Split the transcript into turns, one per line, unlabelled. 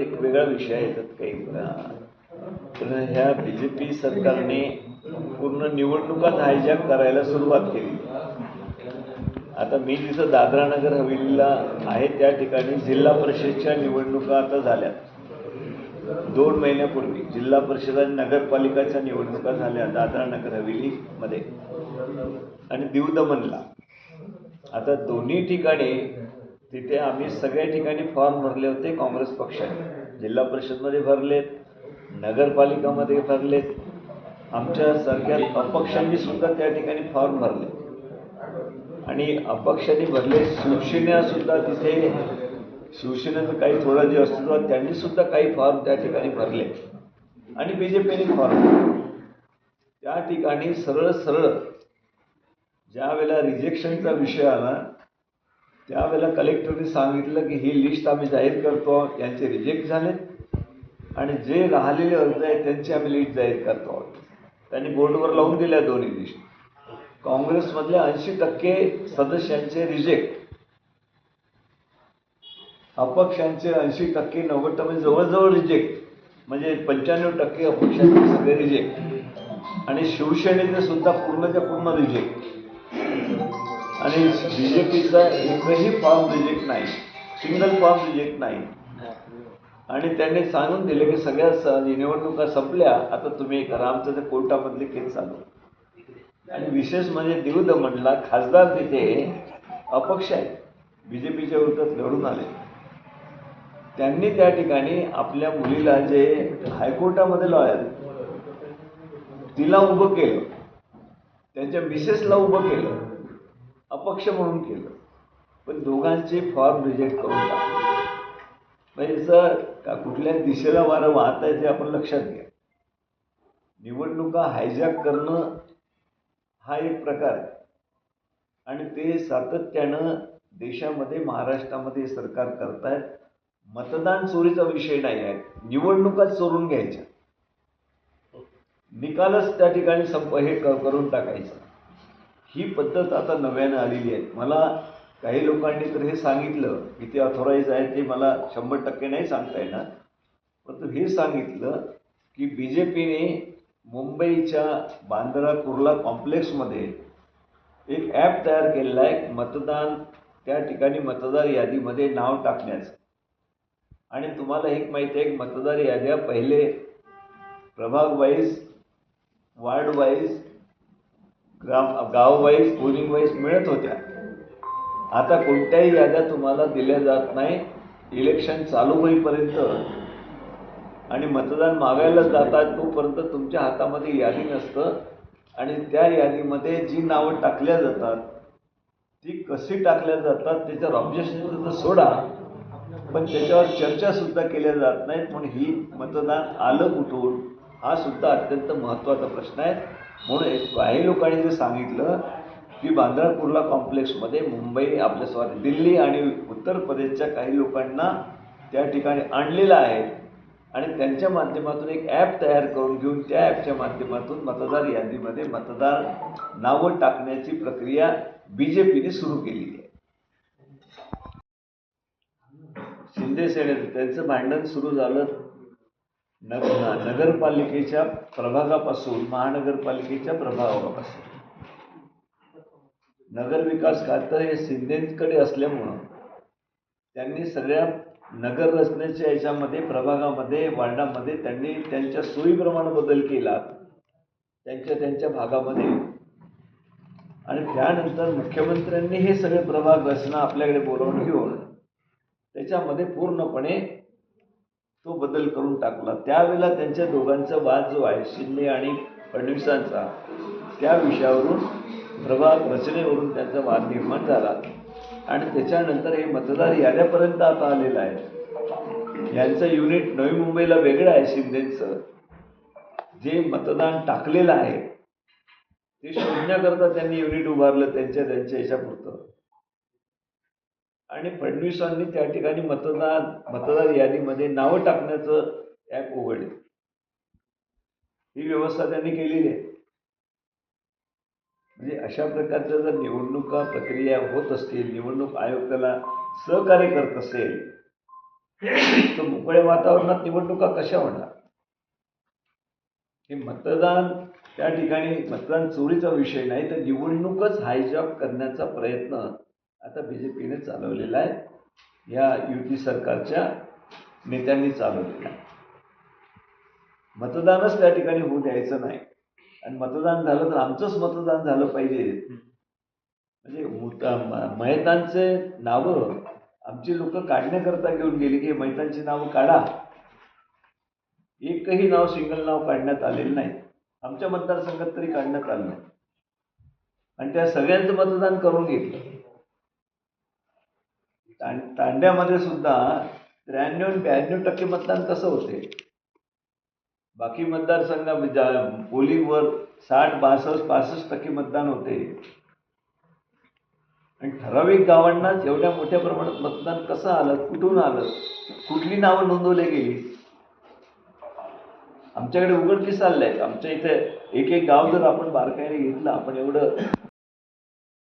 एक वेगळा विषय आहे त्यात काही. पण ह्या बी जे पी सरकारने पूर्ण निवडणुका हायजॅक करायला सुरुवात केली. आता मी जिथं दादरा नगर हवेलीला आहे त्या ठिकाणी जिल्हा परिषदच्या निवडणुका आता झाल्या दोन महिन्यापूर्वी जिल्हा परिषद आणि नगरपालिकाच्या निवडणुका झाल्या दादरा नगर हवेलीमध्ये आणि दीव दमनला आता दोन्ही ठिकाणी तिथे आम्ही सगळ्या ठिकाणी फॉर्म भरले होते काँग्रेस पक्षाने. जिल्हा परिषदमध्ये भरलेत नगरपालिकामध्ये भरलेत आमच्यासारख्या अपक्षांनी सुद्धा त्या ठिकाणी फॉर्म भरले. आणि अपक्षांनी भरले शिवसेनेसुद्धा तिथे शिवसेनेचं काही थोडं जे अस्तित्व त्यांनी सुद्धा काही फॉर्म त्या ठिकाणी भरले. आणि बी जे पीने फॉर्म त्या ठिकाणी सरळ सरळ ज्या वेळेला रिजेक्शनचा विषय आला त्यावेळेला कलेक्टरने सांगितलं की ही लिस्ट आम्ही जाहीर करतो यांचे रिजेक्ट झाले. आणि जे राहिलेले अर्ज आहेत त्यांची आम्ही लिस्ट जाहीर करतो. आहोत त्यांनी बोर्डवर लावून दिल्या दोन्ही लिस्ट काँग्रेसमधल्या ऐंशी टक्के सदस्यांचे रिजेक्ट अपक्षांचे ऐंशी टक्के नव्वद टक्के जवळजवळ रिजेक्ट म्हणजे पंच्याण्णव टक्के अपक्षांचे सगळे रिजेक्ट आणि शिवसेनेचे सुद्धा पूर्णच्या पूर्ण रिजेक्ट आणि बी जे पीचा एकही फॉर्म रिजेक्ट नाही. सिंगल फॉर्म रिजेक्ट नाही. आणि त्यांनी सांगून दिले की सगळ्या स- निवडणुका संपल्या आता तुम्ही करा आमचं ते कोर्टामधली केस चालू आणि विशेष म्हणजे दीव दमणला खासदार तिथे अपक्ष आहेत. बी जे पीच्या विरोधात लढून आले. त्यांनी त्या ठिकाणी आपल्या मुलीला जे हायकोर्टामध्ये लॉयर तिला उभं केलं. त्यांच्या मिसेसला उभं केलं. अपक्ष म्हणून केलं. पण दोघांचे फॉर्म रिजेक्ट करून टाकले. म्हणजे जर का कुठल्या दिशेला वारं वाहत आहे ते आपण लक्षात घ्या. निवडणुका हायजॅक करणं हा एक प्रकार आहे. आणि ते सातत्यानं देशामध्ये महाराष्ट्रामध्ये सरकार करतायत. मतदान चोरीचा विषय नाही आहे. निवडणुकाच चोरून घ्यायच्या. निकालच त्या ठिकाणी संप हे करून टाकायचं. ही पद्धत आता नव्यानं आलेली आहे. मला काही लोकांनी तर हे सांगितलं की ते ऑथोराईज आहे ते मला शंभर टक्के नाही सांगता येणार. परंतु हे सांगितलं की बी जे पीने मुंबईच्या बांद्रा कुर्ला कॉम्प्लेक्समध्ये एक ॲप तयार केलेला आहे मतदान त्या ठिकाणी मतदार यादीमध्ये नाव टाकण्याचं. आणि तुम्हाला एक माहिती आहे की मतदार याद्या पहिले प्रभाग वाईज वार्ड वाईज ग्राम गाव वाईज पोलिंग वाईज मिळत होत्या. आता कोणत्याही याद्या तुम्हाला दिल्या जात नाही. इलेक्शन चालू होईपर्यंत आणि मतदान मागायला जातात तोपर्यंत तुमच्या हातामध्ये यादी नसतं. आणि त्या यादीमध्ये जी नावं टाकल्या जातात ती कशी टाकल्या जातात त्याच्यावर ऑब्जेक्शन तर सोडा. पण त्याच्यावर चर्चासुद्धा केल्या जात नाहीत. म्हणून ही मतदान आलं कुठून? हा सुद्धा अत्यंत महत्त्वाचा प्रश्न आहे. म्हणून एक काही लोकांनी जे सांगितलं की बांद्रा कुर्ला कॉम्प्लेक्समध्ये मुंबई आपल्या सॉरी दिल्ली आणि उत्तर प्रदेशच्या काही लोकांना त्या ठिकाणी आणलेलं आहे. आणि त्यांच्या माध्यमातून एक ॲप तयार करून घेऊन त्या ॲपच्या माध्यमातून मतदार यादीमध्ये मतदार नावं टाकण्याची प्रक्रिया बी जे पीने सुरू केलेली आहे. शिंदे सेने त्यांचं भांडण सुरू झालं. न नगरपालिकेच्या प्रभागापासून महानगरपालिकेच्या प्रभागापासून. नगर विकास खातं हे शिंदेकडे असल्यामुळं त्यांनी सगळ्या नगर रचनेच्या याच्यामध्ये प्रभागामध्ये वार्डामध्ये त्यांनी त्यांच्या सोयीप्रमाणे बदल केला. त्यांच्या त्यांच्या भागामध्ये. आणि त्यानंतर मुख्यमंत्र्यांनी हे सगळे प्रभाग रचना आपल्याकडे बोलावून घेऊन त्याच्यामध्ये पूर्णपणे तो बदल करून टाकला. त्यावेळेला त्यांच्या दोघांचा वाद जो आहे शिंदे आणि फडणवीसांचा त्या विषयावरून प्रभाग रचनेवरून त्यांचा वाद निर्माण झाला. आणि त्याच्यानंतर हे मतदार याद्यापर्यंत आता आलेलं आहे. यांचं युनिट नवी मुंबईला वेगळं आहे शिंदेचं. जे मतदान टाकलेलं आहे ते शोधण्याकरता त्यांनी युनिट उभारलं त्यांच्या त्यांच्या याच्यापुरतं. आणि फडणवीसांनी त्या ठिकाणी मतदान मतदार यादीमध्ये नावं टाकण्याचं ॲप उघडले. ही व्यवस्था त्यांनी केलेली आहे. म्हणजे अशा प्रकारच्या जर निवडणुका प्रक्रिया होत असतील निवडणूक आयोग त्याला सहकार्य करत असेल तर मोकळ्या वातावरणात निवडणुका कशा होणार? हे मतदान त्या ठिकाणी मतदान चोरीचा विषय नाही तर निवडणूकच हायजॉक करण्याचा प्रयत्न आता बी जे पीने चालवलेला आहे. या युती सरकारच्या नेत्यांनी चालवलेला आहे. मतदानच त्या ठिकाणी होऊ द्यायचं नाही. आणि मतदान झालं तर आमचंच मतदान झालं पाहिजे. म्हणजे मुत- मयतांचे नावं आमची लोक काढण्याकरता घेऊन गेली की मैतांची नावं काढा. एकही नाव सिंगल नाव काढण्यात आलेलं नाही. आमच्या मतदारसंघात तरी काढण्यात आलं नाही. आणि त्या सगळ्यांचं मतदान करून घेतलं. तां- तांड्यामध्ये सुद्धा त्र्याण्णव ब्याण्णव टक्के मतदान कसं होते? बाकी मतदारसंघा पोलिंगवर साठ बासष्ट पासष्ट टक्के मतदान होते. आणि ठराविक गावांना एवढ्या मोठ्या प्रमाणात मतदान कसं आलं? कुठून आलं? कुठली नावं नोंदवली गेली? आमच्याकडे उघडकीस चाललंय आमच्या इथे एक एक गाव जर आपण बारकाईने घेतलं आपण एवढं